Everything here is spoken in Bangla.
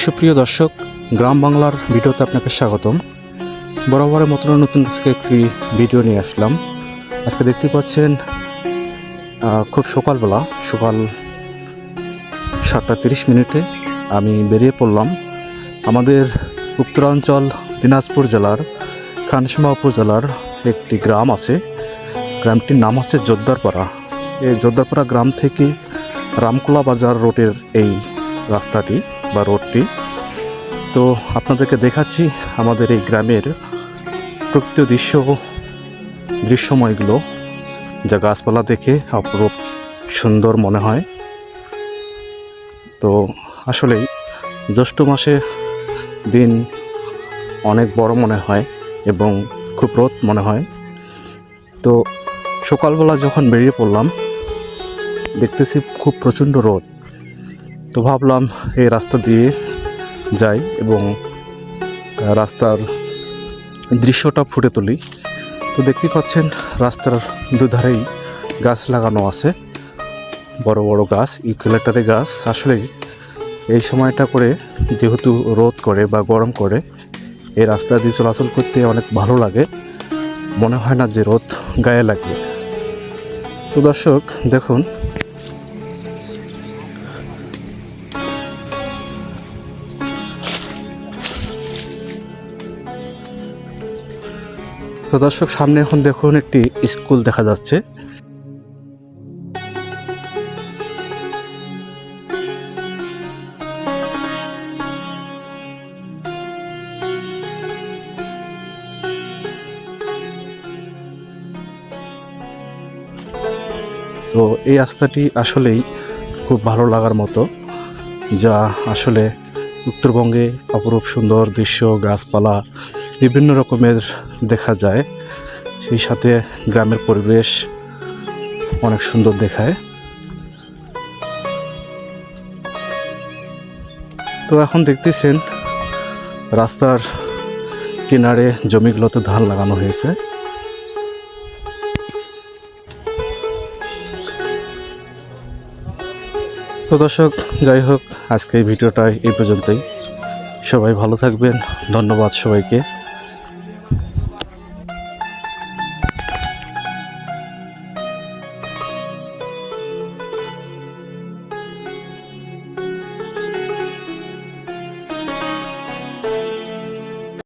সুপ্রিয় দর্শক, গ্রাম বাংলার ভিডিওতে আপনাকে স্বাগতম। বরাবরের মতন নতুন আজকে একটি ভিডিও নিয়ে আসলাম। আজকে দেখতে পাচ্ছেন খুব সকালবেলা, সকাল সাতটা তিরিশ মিনিটে আমি বেরিয়ে পড়লাম আমাদের উত্তরাঞ্চল দিনাজপুর জেলার খানসমা উপজেলার একটি গ্রাম আছে। গ্রামটির নাম হচ্ছে জোদ্দারপাড়া। এই জোদ্দারপাড়া গ্রাম থেকে রামকোলা বাজার রোডের এই রাস্তাটি বা রোডটি। তো আপনাদেরকে দেখাচ্ছি আমাদের এই গ্রামের প্রকৃত দৃশ্য দৃশ্যময়গুলো, যা গাছপালা দেখে অপরূপ সুন্দর মনে হয়। তো আসলেই জ্যৈষ্ঠ মাসে দিন অনেক বড় মনে হয় এবং খুব রোদ মনে হয়। তো সকালবেলা যখন বেরিয়ে পড়লাম, দেখতেছি খুব প্রচণ্ড রোদ। তো ভাবলাম এই রাস্তা দিয়ে যাই এবং রাস্তার দৃশ্যটা ফুটে তুলি। তো দেখতে পাচ্ছেন রাস্তার দুধারেই গাছ লাগানো আছে। বড় বড় গাছ ইউক্যালেটারের গাছ। আসলে এই সময়টা করে যেহেতু রোদ করে বা গরম করে, এই রাস্তা দিয়ে চলাচল করতে অনেক ভালো লাগে। মনে হয় না যে রোদ গায়ে লাগবে। তো দর্শক, দেখুন তো দর্শক, সামনে এখন দেখুন একটি স্কুল দেখা যাচ্ছে। তো এই রাস্তাটি আসলেই খুব ভালো লাগার মতো, যা আসলে উত্তরবঙ্গে অপরূপ সুন্দর দৃশ্য, গাছপালা বিভিন্ন রকমের দেখা যায়। সেই সাথে গ্রামের পরিবেশ অনেক সুন্দর দেখায়। তো এখন দেখতেছেন, রাস্তার কিনারে জমিগুলোতে ধান লাগানো হয়েছে। তো দর্শক, যাই হোক আজকে এই ভিডিওটা এই পর্যন্তই। সবাই ভালো থাকবেন। ধন্যবাদ সবাইকে।